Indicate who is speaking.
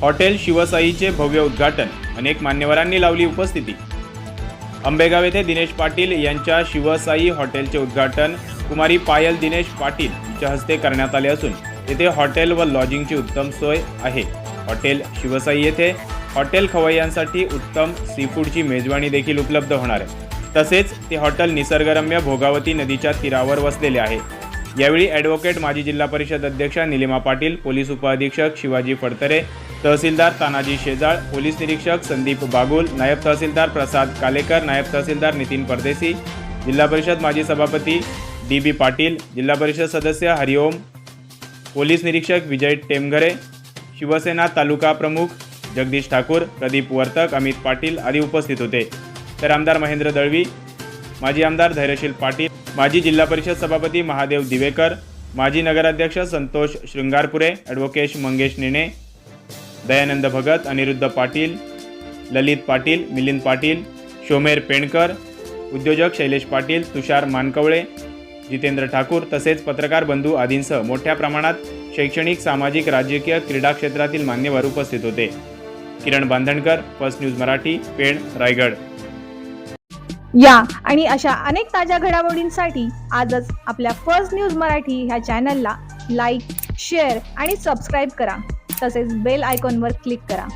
Speaker 1: Hotel शिवसाईचे भव्य उद्घाटन. अनेक मान्यवरांनी लावली उपस्थिती. आंबेगाव येथे दिनेश पाटील यांच्या शिवसाई हॉटेलचे उद्घाटन कुमारी पायल दिनेश पाटील यांच्या हस्ते करण्यात आले असून येथे हॉटेल व लॉजिंगची उत्तम सोय आहे. हॉटेल शिवसाई येथे हॉटेल खवय्यांसाठी उत्तम सीफूडची मेजवानी देखील उपलब्ध होणार आहे. तसेच ते हॉटेल निसर्गरम्य भोगावती नदीच्या तीरावर वसलेले आहे. यावेळी ॲडव्होकेट माजी जिल्हा परिषद अध्यक्षा निलिमा पाटील पोलीस उपअधीक्षक शिवाजी फडतरे तहसीलदार तानाजी शेजाळ पोलीस निरीक्षक संदीप बागुल नायब तहसीलदार प्रसाद कालेकर नायब तहसीलदार नितीन परदेसी जिल्हा परिषद माजी सभापती डी बी पाटील जिल्हा परिषद सदस्य हरिओम पोलीस निरीक्षक विजय टेमघरे शिवसेना तालुका प्रमुख जगदीश ठाकूर प्रदीप वर्तक अमित पाटील आदी उपस्थित होते. तर आमदार महेंद्र दळवी माजी आमदार धैर्यशील पाटील माजी जिल्हा परिषद सभापती महादेव दिवेकर माजी नगराध्यक्ष संतोष शृंगारपुरे ॲडव्होकेट मंगेश निणे दयानंद भगत अनिरुद्ध पाटील ललित पाटील मिलिंद पाटील शोमेर पेणकर उद्योजक शैलेश पाटील तुषार मानकवळे जितेंद्र ठाकूर तसेच पत्रकार बंधू आदींसह मोठ्या प्रमाणात शैक्षणिक सामाजिक राजकीय क्रीडा क्षेत्रातील मान्यवर उपस्थित होते. Kiran Bandhankar first news Marathi Pen Raigad.
Speaker 2: या आणि अशा अनेक ताज्या घडामोडींसाठी आजच आपल्या फर्स्ट न्यूज मराठी ह्या चॅनलला लाईक शेअर आणि सबस्क्राईब करा. तसेच बेल आयकॉनवर क्लिक करा.